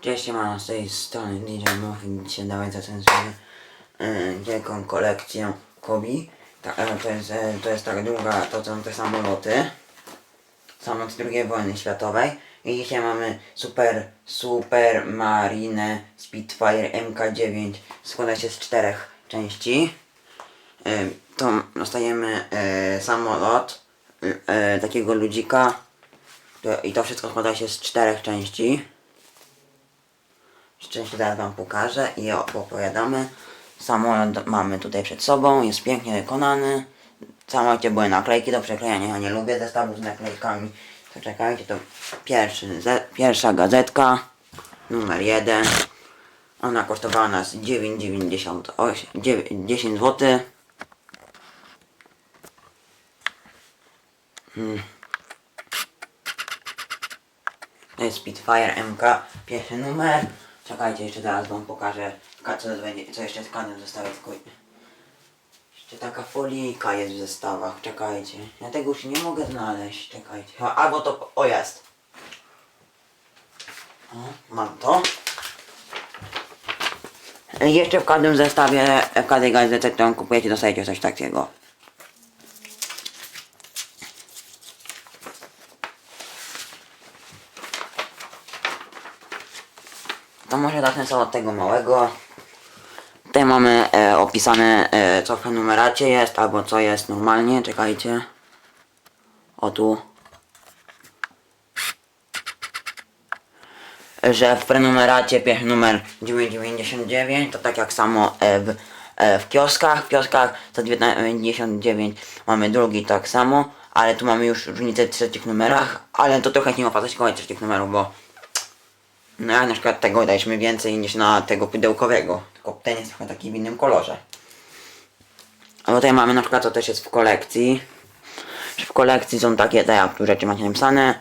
Cześć, siemano, z tej strony DJ Muffin. Dzisiaj dawaj zacenzurę yy, wielką kolekcję Kobi. Ta, e, to, jest, e, to jest tak druga, to są te samoloty. Samolot II wojny światowej. I dzisiaj mamy Super, Super Marine Spitfire MK9. Składa się z czterech części. Yy, to dostajemy e, samolot e, takiego ludzika. To, I to wszystko składa się z czterech części. Szczęście teraz Wam pokażę i opowiadamy. Samolot mamy tutaj przed sobą, jest pięknie wykonany. W samolocie były naklejki do przeklejania, ja nie lubię zestawów z naklejkami. To czekajcie, to pierwszy, pierwsza gazetka, numer jeden. Ona kosztowała nas 9,98, 9 10 zł. To jest Spitfire MK, pierwszy numer. Czekajcie, jeszcze zaraz wam pokażę, ka- co, co jeszcze z kanem zostawię. Tylko... Jeszcze taka folika jest w zestawach, czekajcie. Ja tego już nie mogę znaleźć, czekajcie. Albo to, o jest. O, mam to. Jeszcze w każdym zestawie, każdej gazecie, którą kupujecie, dostajecie coś takiego. Sobie od tego małego. Tutaj mamy e, opisane e, co w prenumeracie jest, albo co jest normalnie, czekajcie. O tu. Że w prenumeracie pierwszy numer 9,99 to tak jak samo e, w, e, w kioskach. W kioskach za 9,99 mamy drugi tak samo, ale tu mamy już różnicę w trzecich numerach, ale to trochę nie opłaca trzecich numerów, bo no ja na przykład tego daliśmy więcej niż na tego pudełkowego. Tylko ten jest trochę taki w innym kolorze. A tutaj mamy na przykład, co też jest w kolekcji. W kolekcji są takie, te jak tu rzeczy macie napisane.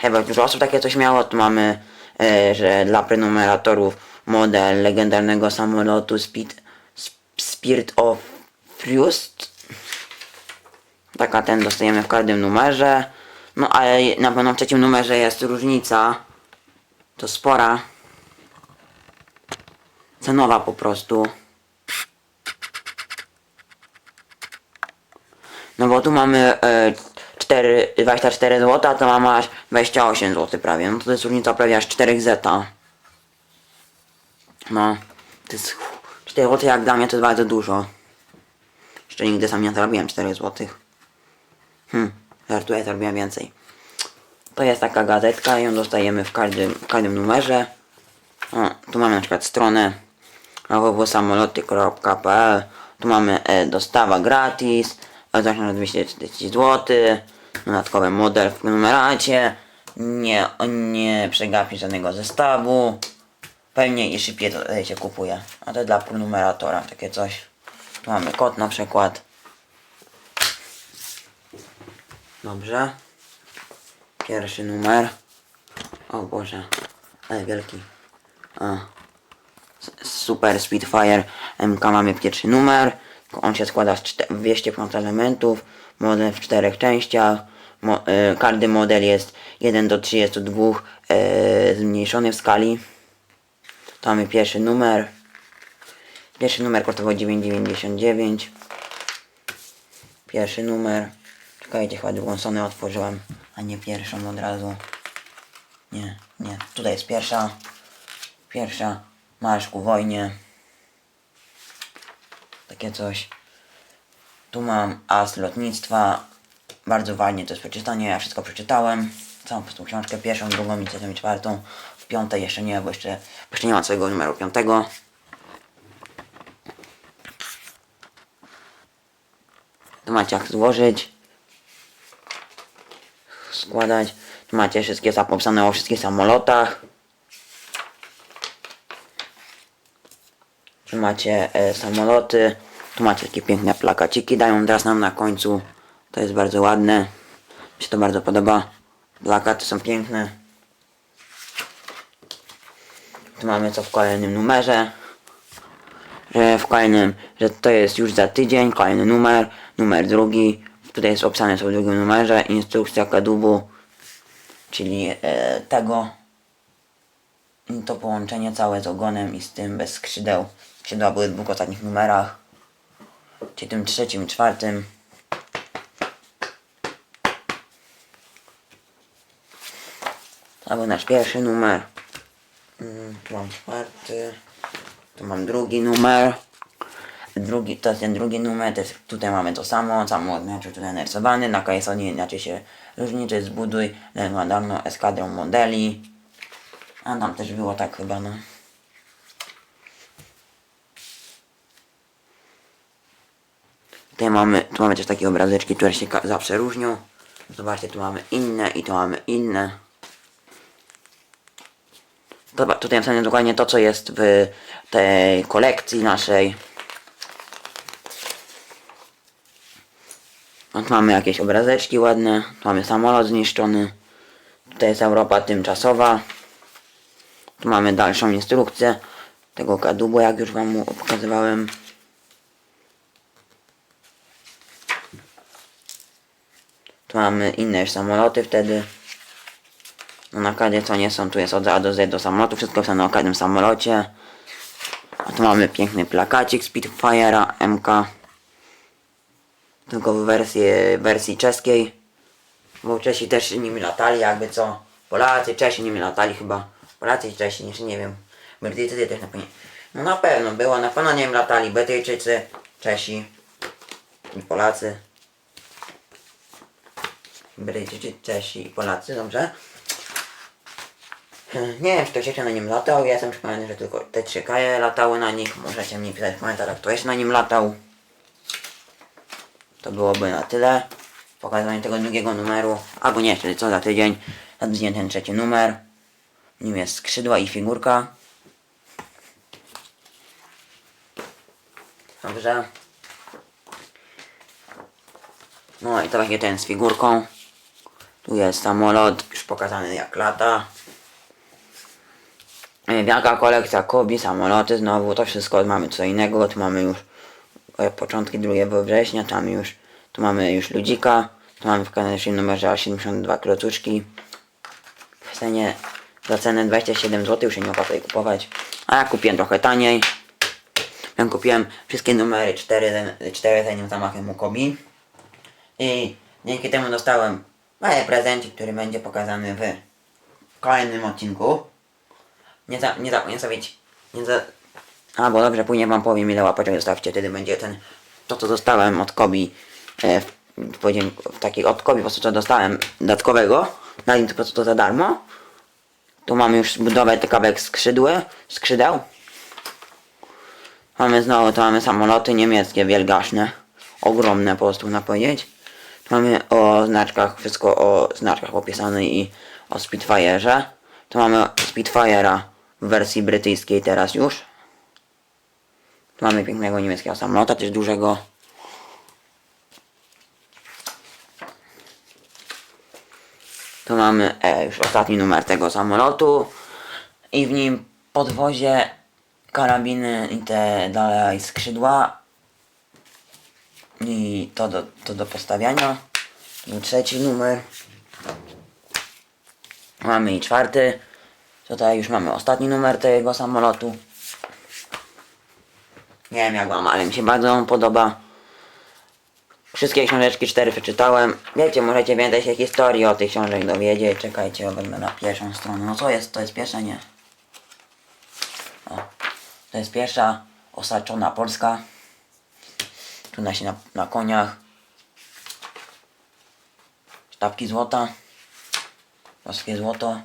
Chyba dużo osób takie coś miało. Tu mamy, e, że dla prenumeratorów model legendarnego samolotu Speed, Sp- Spirit of Frost. Taka ten dostajemy w każdym numerze. No ale na pewno w trzecim numerze jest różnica to spora. Cenowa po prostu. No bo tu mamy e, 4, 24 zł, a to mamy aż 28 zł prawie. No to jest różnica prawie aż 4 zeta. No, to jest 4 zł jak dla mnie to jest bardzo dużo. Jeszcze nigdy sam nie zarobiłem 4 zł. Hm, żartuję, zarobiłem więcej. To jest taka gazetka ją dostajemy w każdym, w każdym numerze. O, tu mamy na przykład stronę www.samoloty.pl Tu mamy e, dostawa gratis, e, zaczyna na 240 zł, dodatkowy model w numeracie, nie, nie przegapi żadnego zestawu, pewnie i szybciej to się kupuje. A to dla prenumeratora, takie coś. Tu mamy kod na przykład. Dobrze. Pierwszy numer. O Boże, ale wielki. A. Super Spitfire MK mamy pierwszy numer. On się składa z czte- 205 elementów. Model w czterech częściach. Mo- e, każdy model jest 1 do 32 e, zmniejszony w skali. To mamy pierwszy numer. Pierwszy numer kosztował 9,99. Pierwszy numer. Czekajcie, chyba drugą stronę otworzyłem, a nie pierwszą od razu. Nie, nie. Tutaj jest pierwsza. Pierwsza. Marsz ku wojnie. Takie coś. Tu mam as lotnictwa. Bardzo ważnie to jest przeczytanie. Ja wszystko przeczytałem. Całą tą książkę. Pierwszą, drugą, i trzecią i czwartą. W piątej jeszcze nie, bo jeszcze, jeszcze nie ma swojego numeru piątego. Tu macie jak złożyć. Składać. Tu macie wszystkie zapisane o wszystkich samolotach. Tu macie e, samoloty. Tu macie takie piękne plakaciki. Dają teraz nam na końcu. To jest bardzo ładne. Mi się to bardzo podoba. Plakaty są piękne. Tu mamy co w kolejnym numerze. Że w kolejnym, że to jest już za tydzień, kolejny numer, numer drugi. Tutaj jest opisane co w drugim numerze, instrukcja kadłubu, czyli e, tego. To połączenie całe z ogonem i z tym bez skrzydeł. Skrzydła były w dwóch ostatnich numerach. Czyli tym trzecim czwartym. To był nasz pierwszy numer. Mm, Tu mam czwarty. Tu mam drugi numer. Drugi, to jest ten drugi numer, to jest, tutaj mamy to samo, samo znaczy tutaj narysowany, na Kaisonie inaczej się różni, to jest zbuduj legendarną eskadrą modeli. A tam też było tak chyba, no. Tutaj mamy, tu mamy też takie obrazeczki, które się zawsze różnią. Zobaczcie, tu mamy inne i tu mamy inne. Dobra, tutaj napisane dokładnie to, co jest w tej kolekcji naszej. No, tu mamy jakieś obrazeczki ładne, tu mamy samolot zniszczony. Tutaj jest Europa tymczasowa. Tu mamy dalszą instrukcję tego kadłubu, jak już wam pokazywałem. Tu mamy inne samoloty wtedy. No na każdej stronie są, tu jest od A do Z do samolotu, wszystko są na każdym samolocie. A tu mamy piękny plakacik Spitfire'a MK. Tylko w wersji, wersji czeskiej. Bo Czesi też nimi latali, jakby co. Polacy, Czesi nimi latali chyba. Polacy i Czesi, jeszcze nie wiem. Brytyjczycy też na pewno. No na pewno było, na pewno nie latali Brytyjczycy, Czesi i Polacy. Brytyjczycy, Czesi i Polacy, dobrze? Nie wiem, czy ktoś jeszcze na nim latał. Ja jestem przekonany, że tylko te trzy kraje latały na nich. Możecie mi pisać w komentarzach, kto jeszcze na nim latał. To byłoby na tyle. Pokazanie tego drugiego numeru. Albo nie, czyli co za tydzień. Nadwinie ten trzeci numer. Nim jest skrzydła i figurka. Dobrze. No i to właśnie ten z figurką. Tu jest samolot, już pokazany jak lata. Wielka kolekcja Kobi, samoloty znowu, to wszystko mamy co innego, tu mamy już początki 2 września, tam już, tu mamy już ludzika, tu mamy w kanałszym numerze aż 72 klocuszki. W cenie, za cenę 27 zł, już się nie opłaca jej kupować. A ja kupiłem trochę taniej. Ja kupiłem wszystkie numery 4, 4 zanim zamachem u Kobi. I dzięki temu dostałem mały prezencik, który będzie pokazany w kolejnym odcinku. Nie za, nie za, nie zostawić, nie za... A, bo dobrze, później wam powiem ile łapeczek zostawcie, wtedy będzie ten, to co dostałem od Kobi, e, w, takiej od Kobi, po prostu co dostałem dodatkowego, dali mi to po prostu to za darmo. Tu mamy już budowę te kawałek skrzydły, skrzydeł. Mamy znowu, to mamy samoloty niemieckie, wielgaśne, ogromne po prostu na powiedzieć. Tu mamy o znaczkach, wszystko o znaczkach opisane i o Spitfire'ze. Tu mamy Spitfire'a w wersji brytyjskiej teraz już. Tu mamy pięknego niemieckiego samolota, też dużego. Tu mamy e, już ostatni numer tego samolotu i w nim podwozie karabiny i te dalej skrzydła i to do, to do postawiania. Był trzeci numer. Mamy i czwarty. Tutaj już mamy ostatni numer tego samolotu. Nie wiem jak wam, ale mi się bardzo podoba. Wszystkie książeczki cztery przeczytałem. Wiecie, możecie więcej się historii o tych książek dowiedzieć. Czekajcie, wezmę na pierwszą stronę. No co jest? To jest pierwsza? Nie. O. To jest pierwsza osaczona Polska. Tu nasi na, na koniach. Sztabki złota. Polskie złoto.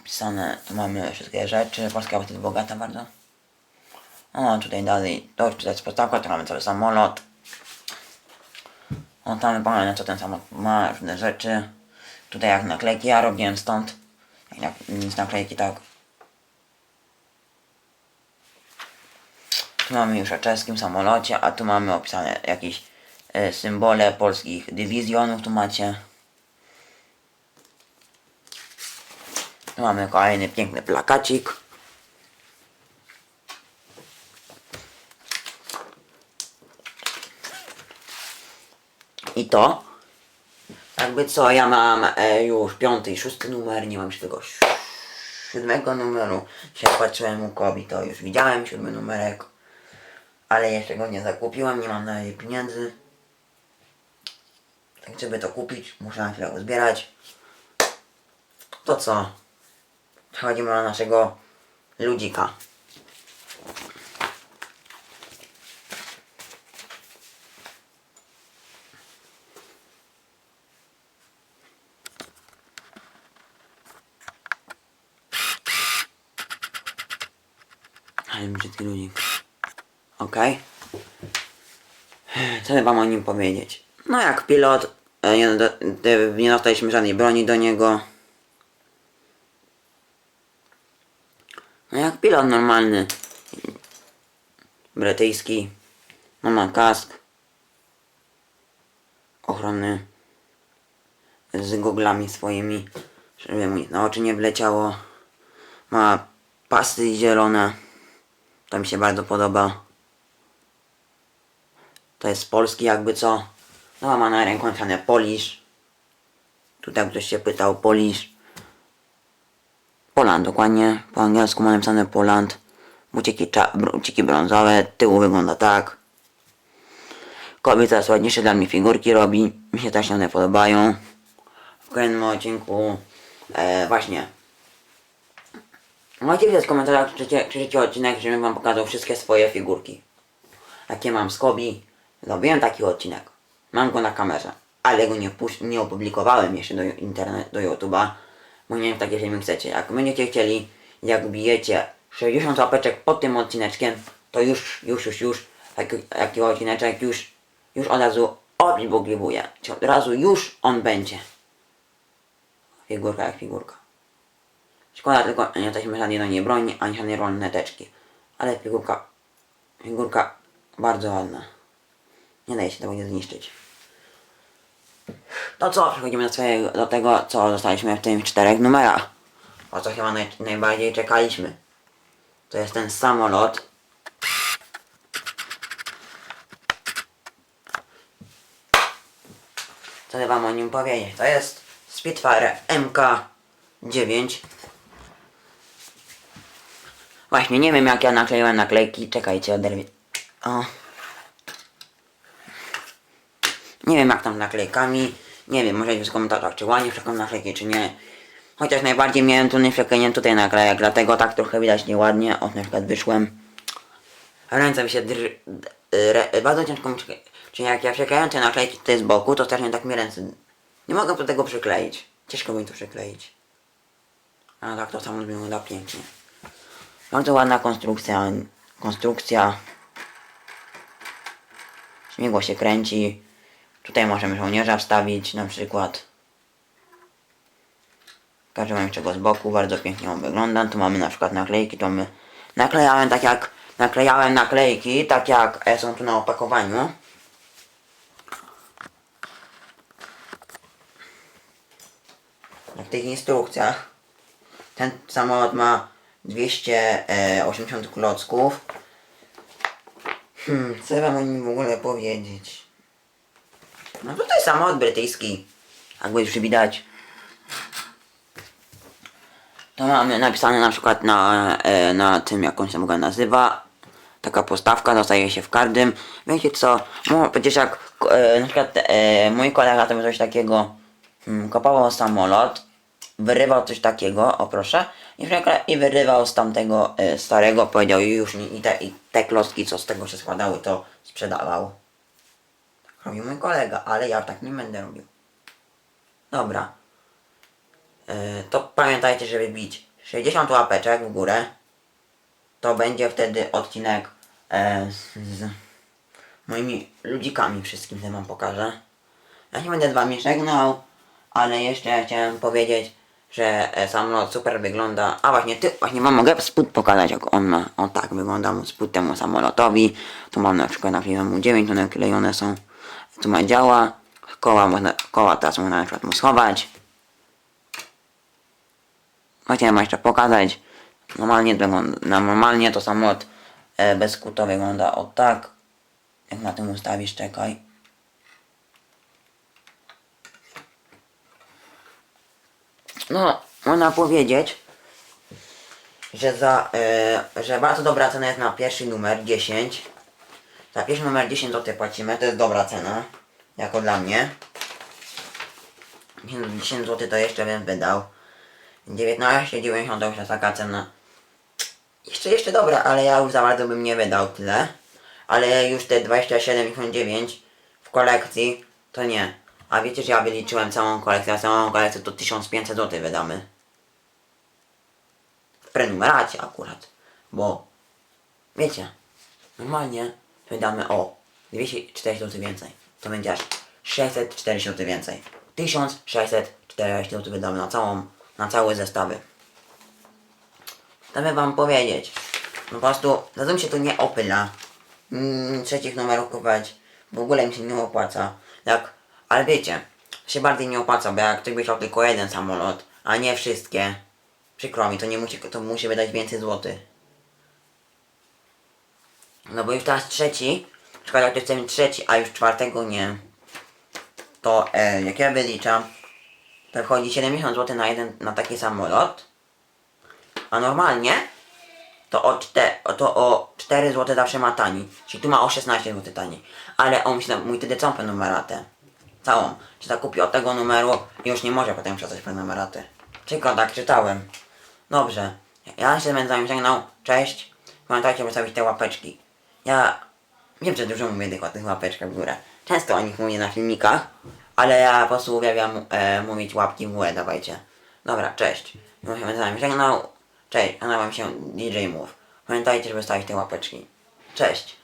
Wpisane, tu mamy wszystkie rzeczy. Polska jest bogata bardzo. O, tutaj dalej, to już jest podstawka, tu mamy cały samolot. O, tam na co ten samolot ma, różne rzeczy. Tutaj jak naklejki, ja robiłem stąd. Jak nic naklejki tak. Tu mamy już o czeskim samolocie, a tu mamy opisane jakieś e, symbole polskich dywizjonów, tu macie. Tu mamy kolejny piękny plakacik. I to. Jakby co, ja mam e, już piąty i szósty numer, nie mam już tego siódmego numeru. Dzisiaj patrzyłem u Kobi, to już widziałem siódmy numerek. Ale jeszcze go nie zakupiłem, nie mam na jej pieniędzy. Tak żeby to kupić, muszę na chwilę uzbierać. To co? Przechodzimy do naszego ludzika. Ale brzydki ludzik. Okej. Co by wam o nim powiedzieć? No jak pilot, e, nie, do, de- nie dostaliśmy żadnej broni do niego. No jak pilot normalny. Brytyjski. No ma kask. Ochronny. Z goglami swoimi. Żeby mu na oczy nie wleciało. Ma pasy zielone. To mi się bardzo podoba. To jest polski jakby co. No ma na ręku napisane Polish. Tutaj ktoś się pytał Polish. Poland dokładnie. Po angielsku ma napisane Poland. Buciki, brązowe. Tyłu wygląda tak. Kobieta jest ładniejsze dla mnie figurki robi. Mi się też one podobają. W kolejnym odcinku e, właśnie Możecie pisać w komentarzach, czy chcecie, odcinek, żebym wam pokazał wszystkie swoje figurki. Jakie mam z Kobi. Zrobiłem taki odcinek. Mam go na kamerze. Ale go nie, nie opublikowałem jeszcze do internetu, do YouTube'a. Bo nie wiem, takie filmy chcecie. Jak będziecie chcieli, jak bijecie 60 łapeczek pod tym odcineczkiem, to już, już, już, już, taki, taki odcineczek już, już od razu opublikuję. Czy Od razu już on będzie. Figurka jak figurka. Szkoda tylko, nie jesteśmy żadnej do niej broni, ani żadnej rolnej teczki. Ale figurka, figurka bardzo ładna. Nie daje się tego nie zniszczyć. To co, przechodzimy do, swojego, do tego, co dostaliśmy w tych czterech numerach. O co chyba naj, najbardziej czekaliśmy. To jest ten samolot. Co ja wam o nim powiedzieć? To jest Spitfire MK9 Właśnie, nie wiem jak ja nakleiłem naklejki. Czekajcie, oderwie. O. Nie wiem jak tam naklejkami. Nie wiem, możecie w komentarzach czy ładnie przekładam naklejki, czy nie. Chociaż najbardziej miałem tu nieprzeklejenie tutaj naklejek, dlatego tak trochę widać nieładnie. O, na przykład wyszłem. Ręce mi się drży... d- Re, bardzo ciężko mi. Czyli jak ja przyklejam te naklejki tutaj z boku, to strasznie tak mi ręce... Nie mogę do tego przykleić. Ciężko mi to przykleić. A tak to samo wygląda pięknie. Bardzo ładna konstrukcja. Konstrukcja. Śmigło się kręci. Tutaj możemy żołnierza wstawić na przykład. Pokażę wam jeszcze go z boku. Bardzo pięknie on wygląda. Tu mamy na przykład naklejki. To my naklejałem tak jak naklejałem naklejki, tak jak e, są tu na opakowaniu. W tych instrukcjach. Ten samolot ma 280 klocków. Hmm, co wam o nim w ogóle powiedzieć? No tutaj samolot brytyjski. Jakby już widać. To mamy napisane na przykład na, e, na tym, jak on się w ogóle nazywa. Taka postawka dostaje się w każdym. Wiecie co? No, przecież jak e, na przykład e, mój kolega miał coś takiego hmm, kopował samolot, wyrywał coś takiego, o proszę, i, przekra- i wyrywał z tamtego e, starego, powiedział i już nie- i te, i te klocki, co z tego się składały, to sprzedawał. Tak robił mój kolega, ale ja tak nie będę robił. Dobra. E, to pamiętajcie, żeby bić 60 łapeczek w górę. To będzie wtedy odcinek e, z moimi ludzikami wszystkim, które wam pokażę. Ja nie będę z wami żegnał, ale jeszcze chciałem powiedzieć, że e, samolot super wygląda. A właśnie, ty, właśnie wam mogę spód pokazać, jak on ma. O tak wygląda mu spód temu samolotowi. Tu mam na przykład naklejoną mu 9, tu naklejone są. Tu ma działa. Koła, można, koła teraz można na przykład mu schować. Chciałem jeszcze pokazać. Normalnie, wygląda, normalnie to samolot e, bez kuta wygląda o tak. Jak na tym ustawisz, czekaj. No, można powiedzieć, że za, e, że bardzo dobra cena jest na pierwszy numer 10. Za pierwszy numer 10 zł płacimy, to jest dobra cena, jako dla mnie. 10 zł to jeszcze bym wydał. 19,90 to już jest taka cena. Jeszcze, jeszcze dobra, ale ja już za bardzo bym nie wydał tyle. Ale już te 27,99 w kolekcji to nie. A wiecie, że ja wyliczyłem całą kolekcję, a całą kolekcję to 1500 zł wydamy. W prenumeracie akurat. Bo wiecie, normalnie wydamy o 240 zł więcej. To będzie aż 640 zł więcej. 1640 zł wydamy na całą, na całe zestawy. Chcę wam powiedzieć, no po prostu za to mi się to nie opyla. Mm, trzecich numerów kupować w ogóle mi się nie opłaca. Jak, ale wiecie, się bardziej nie opłaca, bo jak ktoś by chciał tylko jeden samolot, a nie wszystkie, przykro mi, to nie musi, to musi wydać więcej złotych. No bo już teraz trzeci, przykład jak ktoś chce mieć trzeci, a już czwartego nie, to e, jak ja wyliczam, to wchodzi 70 zł na jeden, na taki samolot, a normalnie to o, czte, to o 4 zł zawsze ma taniej. Czyli tu ma o 16 zł taniej. Ale on się mój wtedy całą numeratę. Całą. Czy tak kupi od tego numeru i już nie może potem przestać prenumeratę. Tylko tak czytałem. Dobrze. Ja się będę z wami żegnał. Cześć. Pamiętajcie, by zostawić te łapeczki. Ja wiem, że dużo mówię tylko o tych łapeczkach w górę. Często o nich mówię na filmikach, ale ja po prostu uwielbiam e, mówić łapki w górę, dawajcie. Dobra, cześć. Ja się będę z wami żegnał. Cześć, a nazywam się DJ Move. Pamiętajcie, żeby stawić te łapeczki. Cześć.